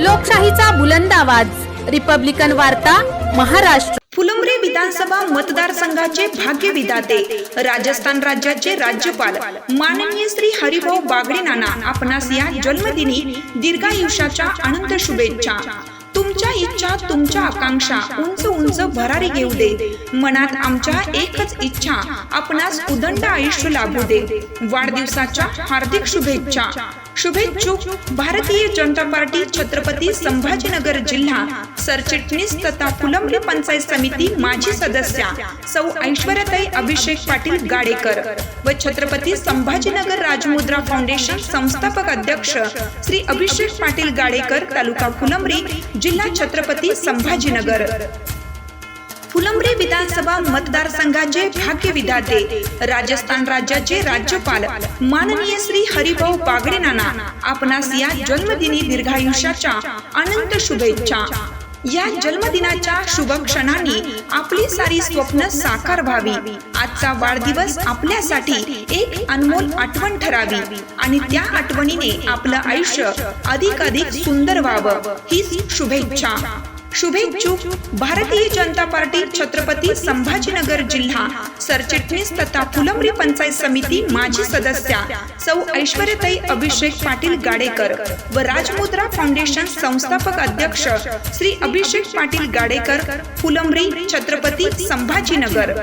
लोकशाहीचा बुलंद आवाज. रिपब्लिकन वार्ता महाराष्ट्र. फुलंब्री विधानसभा मतदारसंघाचे भाग्य विधाते राजस्थान राज्याचे राज्यपाल माननीय श्री हरिभाऊ बागडे नाना आपणास या जन्मदिनी दीर्घायुष्याच्या अनंत शुभेच्छा. तुमच्या इच्छा तुमच्या आकांक्षा उंच उंच भरारी घेऊ दे. मनात आमच्या एकच इच्छा आपणास उदंड आयुष्य लाभू दे. वाढदिवसाच्या हार्दिक शुभेच्छा. शुभेच्छुक भारतीय जनता पार्टी छत्रपती संभाजीनगर जिल्हा सरचिटणीस तथा फुलंब्री पंचायत समिती माजी सदस्या सौ ऐश्वर्याताई अभिषेक पाटील गाडेकर व छत्रपती संभाजीनगर राजमुद्रा फाउंडेशन संस्थापक अध्यक्ष श्री अभिषेक पाटील गाडेकर तालुका फुलंब्री जिल्हा छत्रपती संभाजीनगर. फुलंब्री विधानसभा मतदारसंघाचे भाग्य विधाते राजस्थान राज्याचे राज्यपाल माननीय श्री हरिभाऊ बागडे नाना आपणास या जन्मदिनी दीर्घायुष्याच्या अनंत शुभेच्छा. या जन्मदिनाच्या शुभ क्षणांनी आपली सारी स्वप्न साकार व्हावी. आजचा वाढदिवस आपल्यासाठी एक अनमोल आठवण ठरावी आणि त्या आठवणीने आपलं आयुष्य अधिक अधिक सुंदर व्हावं हीच शुभेच्छा. शुभेच्छुक भारतीय जनता पार्टी छत्रपती संभाजीनगर जिल्हा सरचिटणीस तथा फुलंब्री पंचायत समिती माजी सदस्या सौ ऐश्वर्यताई अभिषेक पाटील गाडेकर व राजमुद्रा फाउंडेशन संस्थापक अध्यक्ष श्री अभिषेक पाटील गाडेकर फुलंब्री छत्रपती संभाजीनगर.